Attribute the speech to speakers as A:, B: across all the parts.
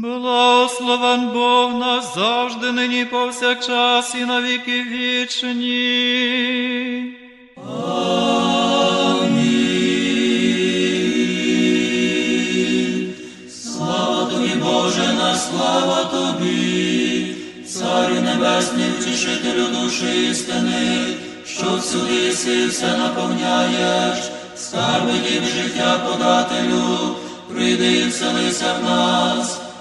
A: Благословен Бог нас завжди, нині повсякчас і на віки вічні.
B: Слава тобі, Боже, слава тобі, Царю Небесний, втішителю душі істини, що всюди єси і все наповняєш, скарби дів життя подателю, прийди і вселися в нас,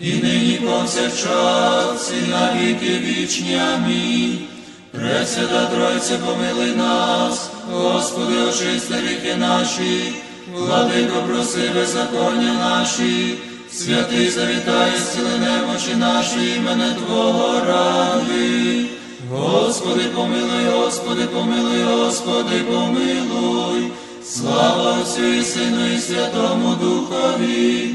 B: і нині повсякчас, і на віки вічні. Амінь. Пресвята Тройце, помилуй нас, Господи, очисти ріки наші, владико, проси беззаконня наші, святий завітай, зціли немочі наші, імене Твого ради. Господи, помилуй, Господи, помилуй, Господи, помилуй. Слава Отцю і Сину і Святому Духові,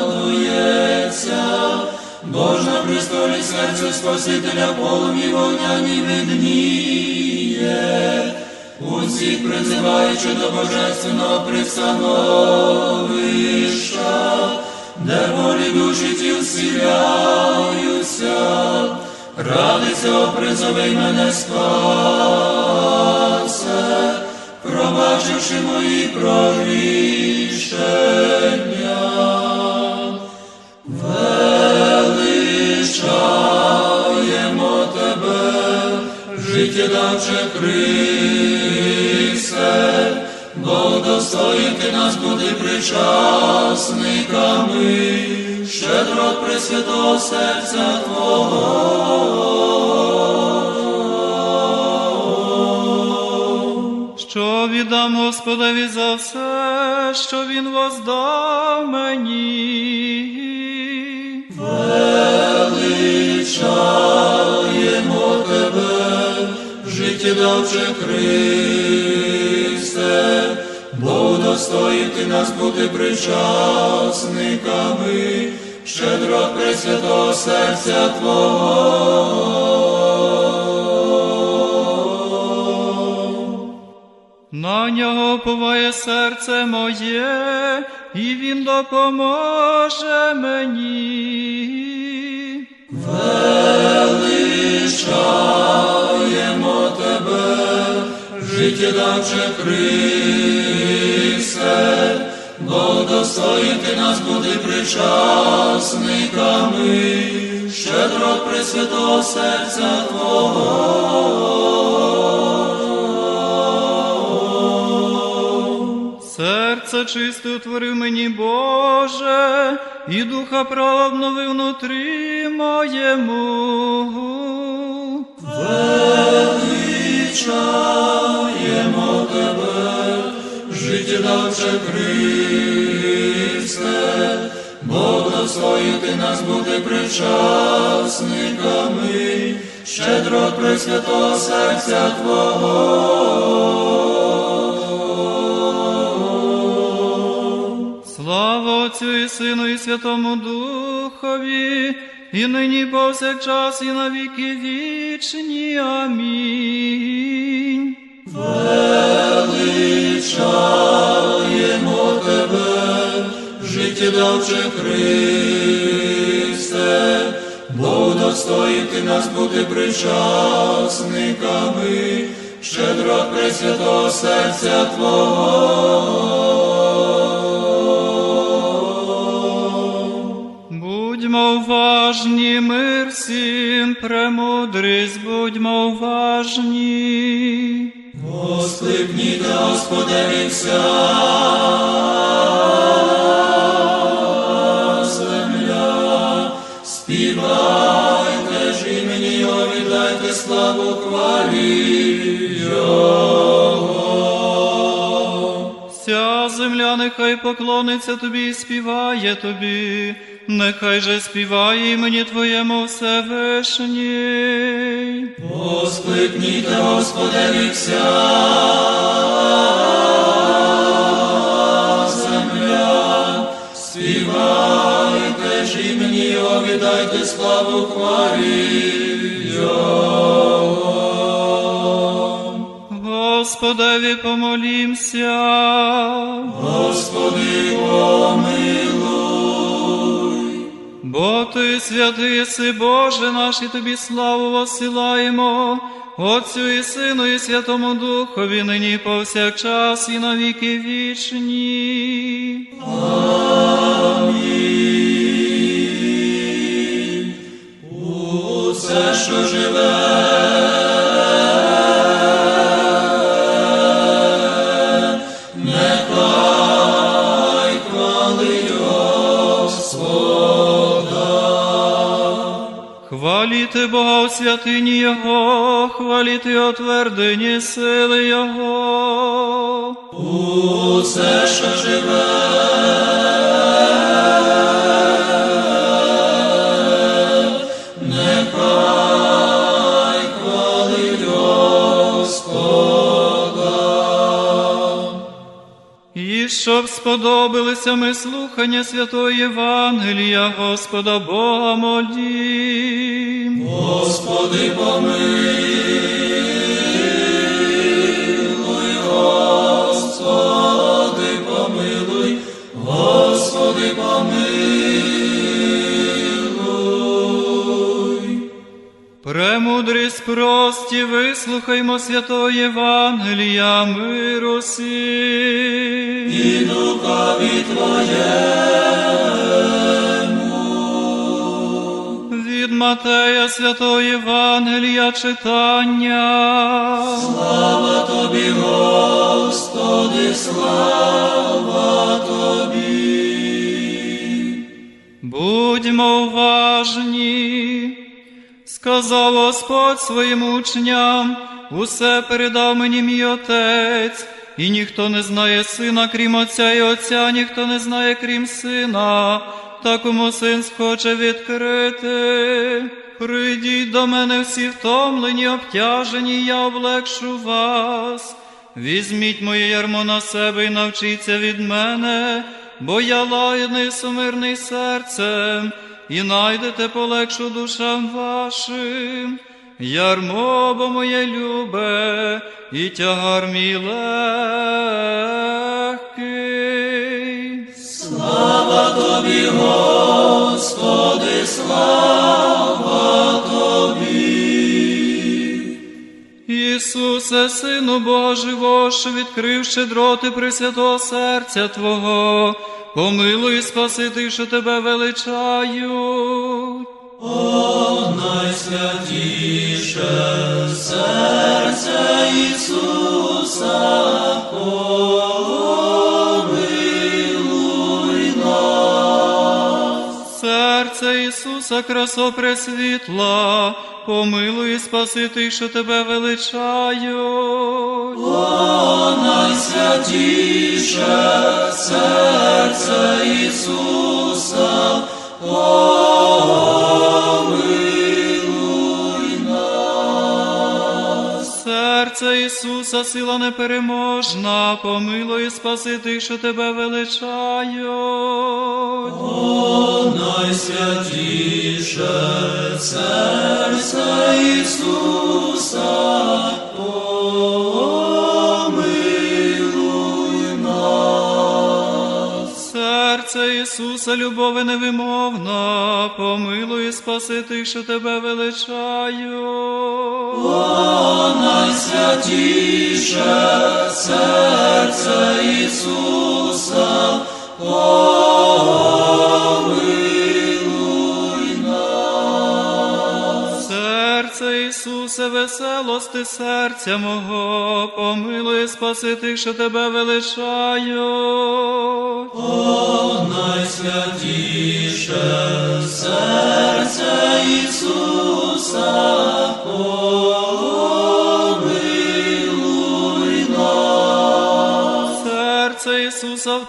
B: радується, Бож на престолі серця Спасителя полум'ї вогняні видніє, усіх призиваючи до божественного пристановища, де волі душі ті вселяються, ради цього призови мене спасе, пробачивши мої провіщення. Величаємо тебе, життєдавче Христе, бо достоїн ти нас бути причасниками, щедро пресвятого серця Твого.
A: Що віддам Господові за все, що Він воздав мені.
B: Величаємо тебе, життєдавче Христе, бо достоїн ти нас бути причасниками, щедро пресвятого серця Твого.
A: На нього поває серце моє, і він допоможе мені.
B: Величаємо тебе, життєдавче Христе, бо достоїн ти нас бути причасниками, щедро пресвятого серця Твого.
A: Серце чисте утворив мені, Боже, і духа права обнови внутрі моєму.
B: Величаємо тебе, життєдавче Христе, Бог достоїн ти нас бути причасниками, щедро пресвятого серця Твого.
A: і Сину, і Святому Духові, і нині, повсякчас, і на віки вічні. Амінь.
B: Величаємо тебе, життєдавче Христе, Бо достоїв ти нас бути причасниками, щедро пресвятого серця Твого.
A: Мир всім, премудрість, будьмо уважні.
B: Воскликніте, Господеві вся земля, співайте ж імені Його, віддайте славу хвалі
A: нехай поклониться тобі і співає тобі, нехай же співає імені Твоєму Всевишній.
B: Воскликніте, Господеві вся земля, співайте ж імені Його, віддайте славу хвалі Його.
A: Господеві помолімся.
B: Господи, помилуй.
A: Бо ти святий си, Боже наш, і тобі славу посилаємо, Отцю і Сину, і Святому Духові, нині повсякчас, і на віки вічні.
B: Усе, що живе,
A: Хваліти Бога у святині Його, хваліти о твердині сили Його.
B: Усе, що живе,
A: сподобалися ми слухання святого Євангелія, Господа Бога молім.
B: Господи, помилуй, Господи, помилуй, Господи, помилуй.
A: Премудрість прості, вислухаймо святого Євангелія, миру всім.
B: І духові Твоєму.
A: Від Матея святого Євангелія читання.
B: Слава Тобі, Господи, слава Тобі.
A: Будьмо уважні, сказав Господь своїм учням, усе передав мені мій Отець, і ніхто не знає сина, крім Отця, і Отця ніхто не знає, крім сина, та кому син схоче відкрити. Прийдіть до мене всі втомлені, обтяжені, я облегшу вас. Візьміть моє ярмо на себе і навчіться від мене, бо я лагідний сумирний серцем, і найдете полегшу душам вашим. Ярмо бо моє любе, і тягар мій легкий.
B: Слава Тобі, Господи, слава Тобі.
A: Ісусе, Сину Божого, що відкрив щедроти Пресвятого серця Твого, помилуй спаси тих, що тебе величають.
B: О, найсвятіше серце Ісуса, помилуй нас.
A: Серце Ісуса, красо пресвітла, помилуй і спаси тих, що тебе величають.
B: О, найсвятіше серце Ісуса, помилуй нас.
A: Серце Ісуса, сила непереможна, помилуй спаси тих, що тебе величають.
B: О, найсвятіше серце Ісуса,
A: Ісуса, любове невимовна, помилуй і спаси тих, що тебе величаю.
B: О, найсвятіше серце Ісуса, помилуй нас.
A: Серце Ісусе, веселости серця мого, помилуй і спаси тих, що тебе величають.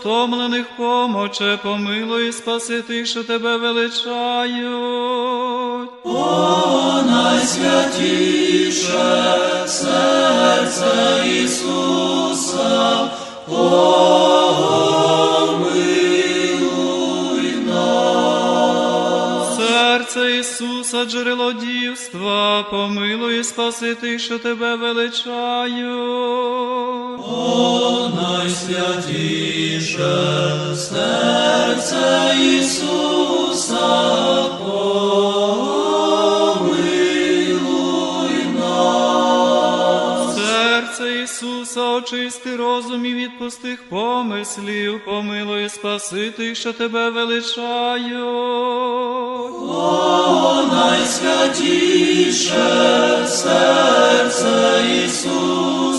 A: Втомлених помоче, помилуй спаси тих, що тебе величають.
B: О, найсвятіше серце Ісуса, помилуй
A: Ісуса, джерело дівства, помилуй спаси тих, що тебе величаю.
B: О, найсвятіше серце Ісуса,
A: очисти розум і від пустих помислів, помилуй спаси тих, що тебе величають.
B: О, найсвятіше серце Ісуса,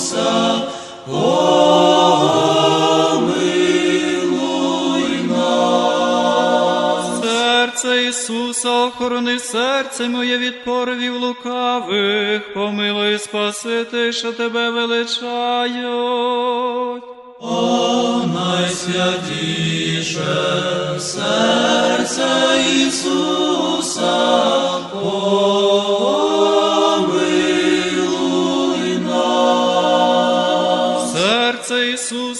A: охорони серце моє від порвів лукавих, помилуй спаси тих, що тебе величають.
B: О, найсвятіше серце Ісуса, помилуй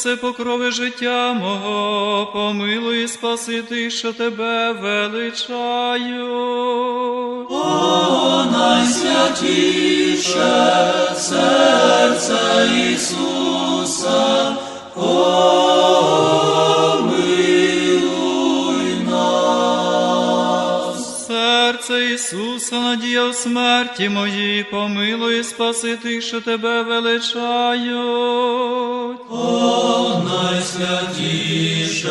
A: Ісусе, покрови життя мого, помилуй і спаси тих, що тебе величаю.
B: О, найсвятіше серце Ісуса, помилуй
A: Серце Ісуса, надія смерті моїй, помилуй спаси тих, що тебе величають.
B: О, найсвятіше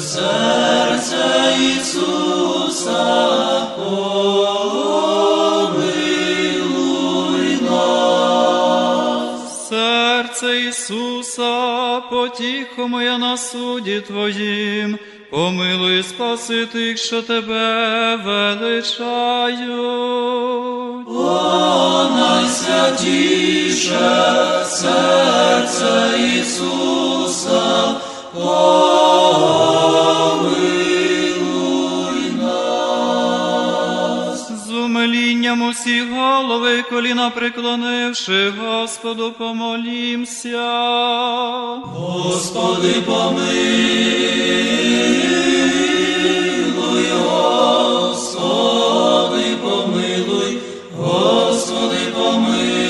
B: серце Ісуса,
A: Серце Ісуса, потіхо моя на суді Твоїм, помилуй спаси тих, що тебе величають.
B: О, найсвятіше серце Ісуса, помилуй
A: умилінням усі голови коліна преклонивши, Господу помолімся.
B: Господи, помилуй, Господи, помилуй, Господи, помилуй.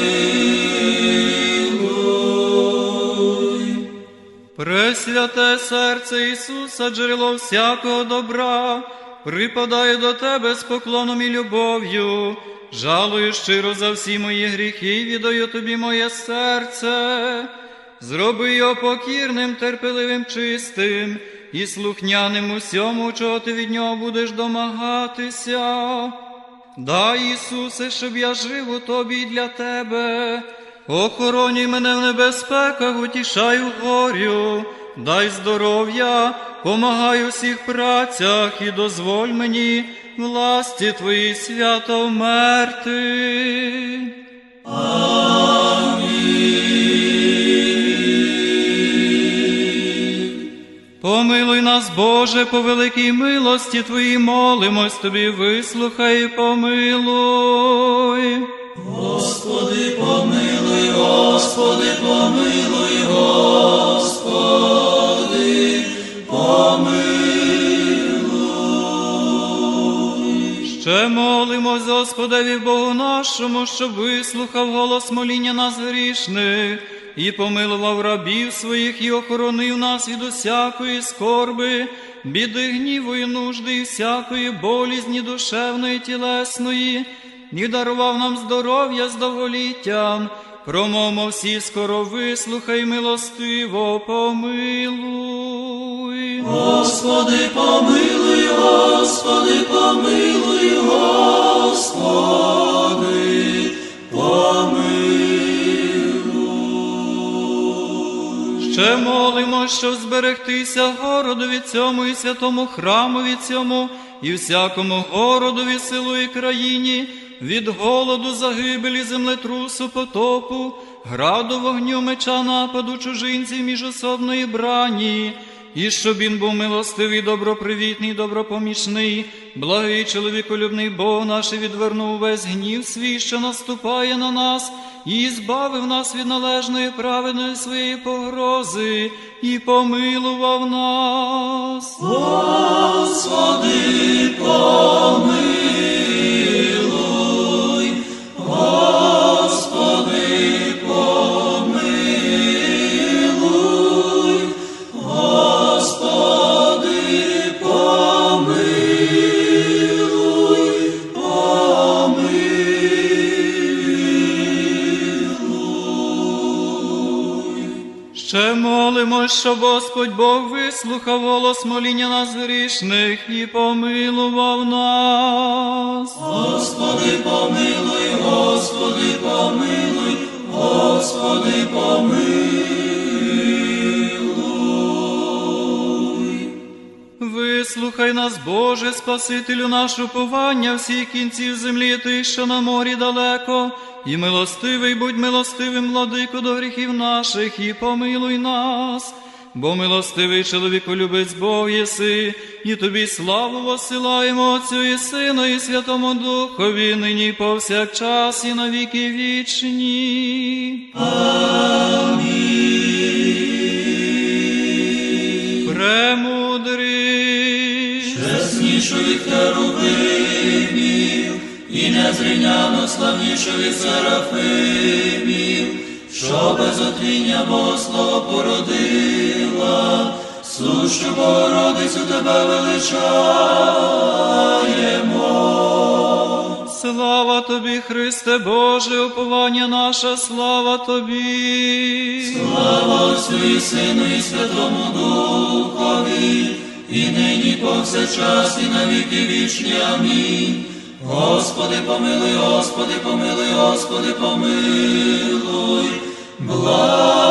A: Пресвяте серце Ісуса, джерело всякого добра, припадаю до Тебе з поклоном і любов'ю, жалую щиро за всі мої гріхи, віддаю Тобі моє серце, зроби його покірним, терпеливим, чистим і слухняним усьому, чого ти від нього будеш домагатися. Дай, Ісусе, щоб я жив у тобі і для тебе. Охоронюй мене в небезпеках, утішай у горю, дай здоров'я, помагай у всіх працях і дозволь мені власті Твої свято вмерти. Помилуй нас, Боже, по великій милості Твоїй молимось Тобі, вислухай, і помилуй.
B: Господи, помилуй, Господи, помилуй,
A: Господеві Богу нашому, щоб вислухав голос моління нас грішних і помилував рабів своїх, і охоронив нас від усякої скорби, біди гніву і нужди, і всякої болізні душевної тілесної, і дарував нам здоров'я з довголіттям. Промовмо всі скоро вислухай, милостиво помилуй.
B: Господи, помилуй, Господи, помилуй, Господи, помилуй.
A: Ще молимо, щоб зберегтися городові цьому і святому храмові цьому, і всякому городові, селу і країні, від голоду, загибелі, землетрусу, потопу, граду, вогню, меча, нападу, чужинців, міжособної брані. І щоб він був милостивий, добропривітний, добропомічний, благий чоловіколюбний Бог наш і відвернув весь гнів свій, що наступає на нас, і збавив нас від належної праведної своєї погрози, і помилував нас.
B: Господи, помилуй,
A: Ще молимо, що Господь Бог вислухав голос моління нас грішних і помилував нас.
B: Господи, помилуй, Господи, помилуй, Господи, помилуй.
A: Вислухай нас, Боже, Спасителю нашу повання всіх кінців землі, ти, що на морі далеко, і милостивий будь милостивим, владико, до гріхів наших, і помилуй нас. Бо милостивий чоловіку любець Бог єси, і тобі славу посилаємо Отцю і Сину, і Святому Духові, нині повсякчас, і на віки вічні. Премудрий.
B: Від херувимів, і незрівняно славнішу від серафимів, що без отління Богослова породила, сущу Богородицю тебе величаємо.
A: Слава тобі, Христе Боже, уповання наша, слава тобі.
B: Слава Отцю і Сину і Святому Духові, і нині повсякчас, і на віки вічні. Амінь. Господи, помилуй, Господи, помилуй, Господи, помилуй, благослови.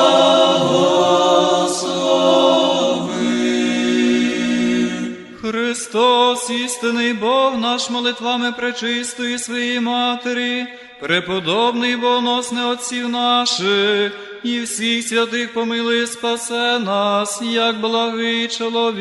A: Христос, істинний Бог наш молитвами пречистої своєї Матері, преподобний боносне Отців наших, і всіх святих помили, спасе нас, як благий чоловіколюбець.